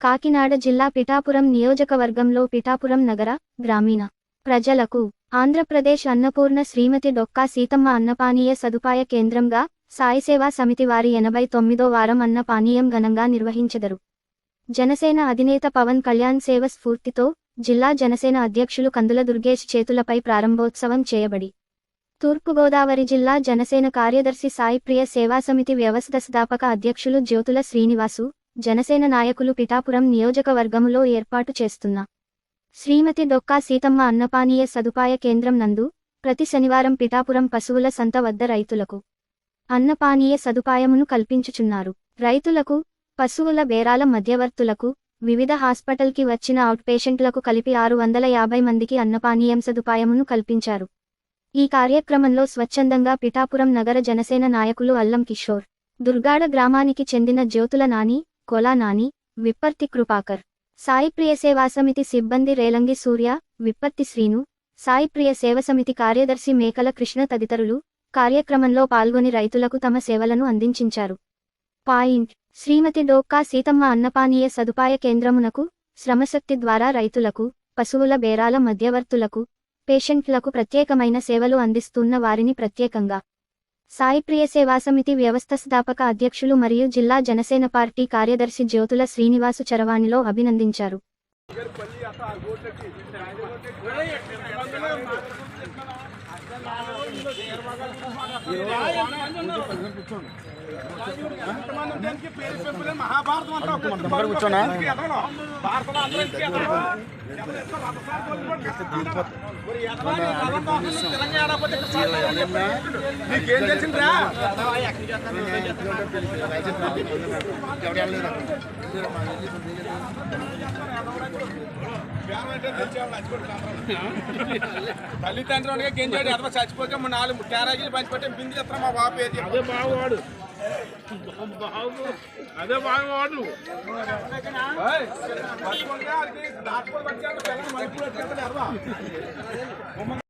కాకినాడ జిల్లా పిఠాపురం నియోజకవర్గంలో పిఠాపురం నగర గ్రామీణ ప్రజలకు ఆంధ్రప్రదేశ్ అన్నపూర్ణ శ్రీమతి డొక్కా సీతమ్మ అన్నపానీయ సదుపాయ కేంద్రంగా సాయిసేవా సమితి వారి ఎనభై తొమ్మిదో వారం అన్నపానీయం ఘనంగా నిర్వహించెదరు. జనసేన అధినేత పవన్ కళ్యాణ్ సేవ స్ఫూర్తితో జిల్లా జనసేన అధ్యక్షులు కందుల దుర్గేష్ చేతులపై ప్రారంభోత్సవం చేయబడి తూర్పుగోదావరి జిల్లా జనసేన కార్యదర్శి సాయిప్రియ సేవాసమితి వ్యవస్థ వ్యవస్థాపక అధ్యక్షులు జ్యోతుల శ్రీనివాసు జనసేన నాయకులు పిఠాపురం నియోజకవర్గములో ఏర్పాటు చేస్తున్న శ్రీమతి దొక్కా సీతమ్మ అన్నపానీయ సదుపాయ కేంద్రం నందు ప్రతి శనివారం పిఠాపురం పశువుల సంత వద్ద రైతులకు అన్నపానీయ సదుపాయమును కల్పించుచున్నారు. రైతులకు పశువుల బేరాల మధ్యవర్తులకు వివిధ హాస్పిటల్కి వచ్చిన అవుట్ పేషెంట్లకు కలిపి ఆరు వందల యాభై మందికి అన్నపానీయం సదుపాయమును కల్పించారు. ఈ కార్యక్రమంలో స్వచ్ఛందంగా పిఠాపురం నగర జనసేన నాయకులు అల్లం కిషోర్ దుర్గాడ గ్రామానికి చెందిన జ్యోతుల నాని కొలా నాని విప్పర్తి కృపాకర్ సాయి ప్రియ సేవా సమితి సిబ్బంది రేలంగి సూర్య విప్పత్తి శ్రీను సాయి ప్రియ సేవ సమితి కార్యదర్శి మేకల కృష్ణ తదితరులు కార్యక్రమంలో పాల్గొని రైతులకు తమ సేవలను అందించారు పాయింట్. శ్రీమతి డోక్కా సీతమ్మ అన్నపానీయ సదుపాయ కేంద్రమునకు శ్రమశక్తి ద్వారా రైతులకు పశువుల బేరాల మధ్యవర్తులకు పేషెంట్లకు ప్రత్యేకమైన సేవలు అందిస్తున్న వారిని ప్రత్యేకంగా. సాయి ప్రియ సేవా సమితి వ్యవస్థాపక అధ్యక్షులు మరియు జిల్లా జనసేన పార్టీ కార్యదర్శి జ్యోతుల శ్రీనివాసు చరవాణిలో అభినందించారు. కూర్చోనా? భారతం అందరూ ఇంటికి నీకేం తెలిసిందిరా తల్లిదండ్రులుగా గెంజాడు ఎదవ చచ్చిపోతే మా నాలుగు క్యారేజీలు పంచిపెట్టే బింది చెప్తారా మా బాబు చెప్పు. అదే బాగువాడు బాగు అదే బాగువాడు పిల్లలు